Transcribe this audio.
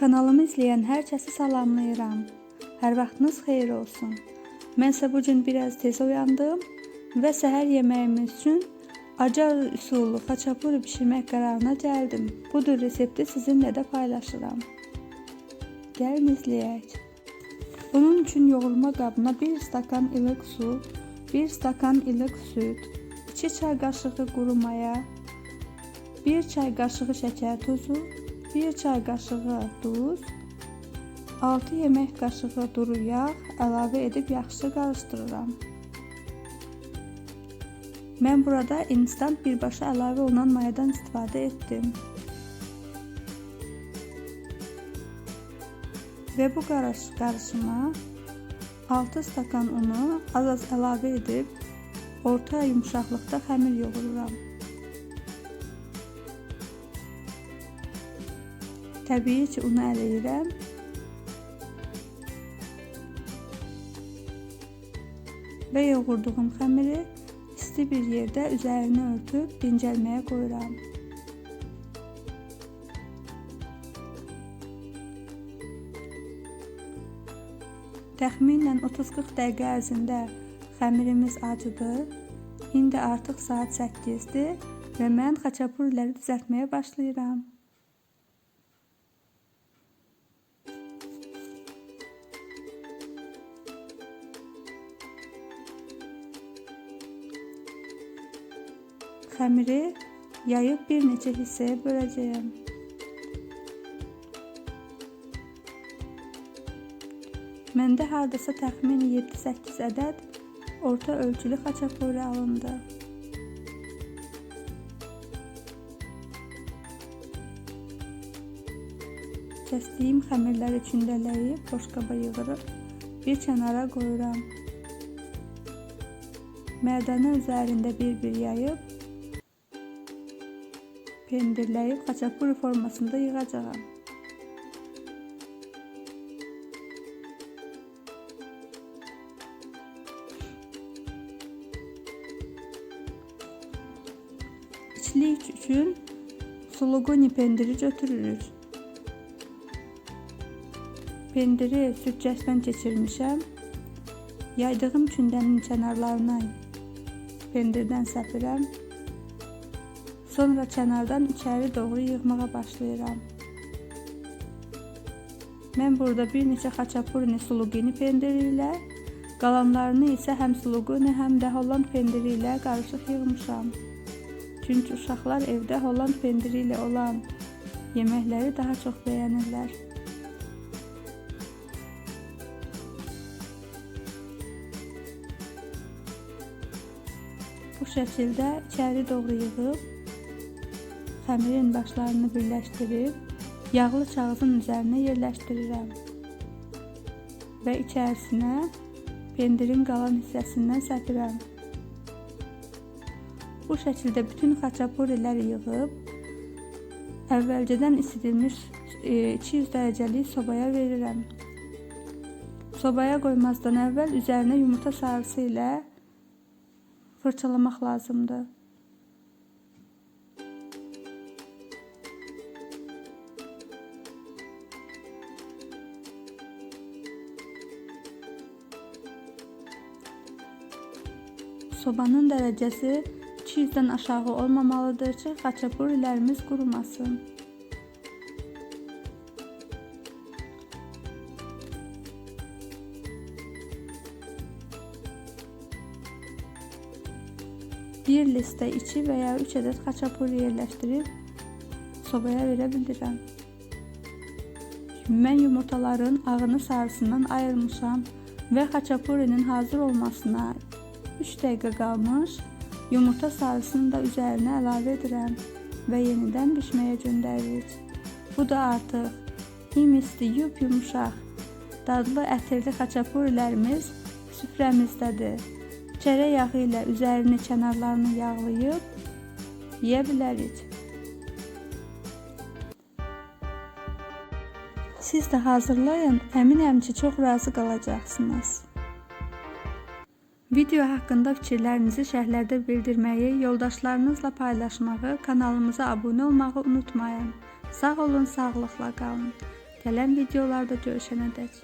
Kanalımı izleyen hər kəsi salamlayıram. Hər vaxtınız xeyir olsun. Mənsə bu gün biraz tez oyandım və səhər yeməyimiz üçün acar üsulu xaçapuri bişirmək qərarına gəldim. Budur resepti sizinlə də paylaşıram. Gəlin izləyək. Bunun üçün yoğurma qabına 1 stakan ılıq su, 1 stakan ılıq süt, 2 çay qaşığı quru maya, 1 çay qaşığı şəkər tozu, 1 çay qaşığı duz, 6 yemək qaşığı duru yağ əlavə edib yaxşı qarışdırıram. Mən burada instant birbaşa əlavə olunan mayadan istifadə etdim. Və bu qarış qarışıma 6 stakan unu az-az əlavə edib orta yumşaqlıqda xəmir yoğururam. Təbii ki, unu ələyirəm. Və yoğurduğum xəmiri isti bir yerdə üzərini örtüb dincəlməyə qoyuram. Təxminən 30-40 dəqiqə ərzində xəmirimiz acıdı. İndi artıq saat 8-dir və mən xaçapuriləri düzəltməyə başlayıram. Xəmiri yayıb bir neçə hissəyə böləcəyəm. Məndə hardasa təxmini 7-8 ədəd orta ölçülü xaçapuri alındı. Kəsdiyim xəmirləri kündələyib boşqaba yığırıb bir kənara qoyuram. Mərdanə üzərində bir-bir yayıb pendirləyib xaçapuri formasında yığacağam. İçlik üçün sulugoni pendiri götürürük. Pendiri süzgəcdən keçirmişəm. Yaydığım kündənin kənarlarına pendirdən səpirəm. Sonra kənardan içəri doğru yığmağa başlayıram. Mən burada bir neçə xaçapurini sulugini pendiri ilə, qalanlarını isə həm sulugini, həm də Holland pendiri ilə qarışıq yığmışam. Çünki uşaqlar evdə Holland pendiri ilə olan yeməkləri daha çox bəyənirlər. Bu şəkildə içəri doğru yığıb xəmirin başlarını birləşdirib yağlı kağızın üzərinə yerləşdirirəm. Və içərisinə pendirin qalan hissəsindən səpirəm. Bu şəkildə bütün xaçapuriləri yığıb əvvəlcədən isidilmiş e, 200 dərəcəlik sobaya verirəm. Sobaya qoymazdan əvvəl üzərinə yumurta sarısı ilə fırçalamaq lazımdır. Sobanın dərəcəsi 200-dən aşağı olmamalıdır ki, xaçapurilərimiz qurumasın. Bir listə 2 və ya 3 ədəd xaçapuri yerləşdirib sobaya verə bilirəm. Mən yumurtaların ağını sarısından ayırmışam və xaçapurinin hazır olmasına 3 dəqiqə qalmış yumurta sarısını da üzərinə əlavə edirəm və yenidən bişməyə göndəririk. Bu da artıq imisli, yup-yumuşaq, dadlı ətirli xaçapurilərimiz süfrəmizdədir. Çərə yağı ilə üzərini, kənarlarını yağlayıb yeyə. Siz də hazırlayın, əminəm ki, çox razı qalacaqsınız. Video haqqında fikirlərinizi şərhlərdə bildirməyi, yoldaşlarınızla paylaşmağı, kanalımıza abunə olmağı unutmayın. Sağ olun, sağlıqla qalın. Gələn videolarda görüşənədək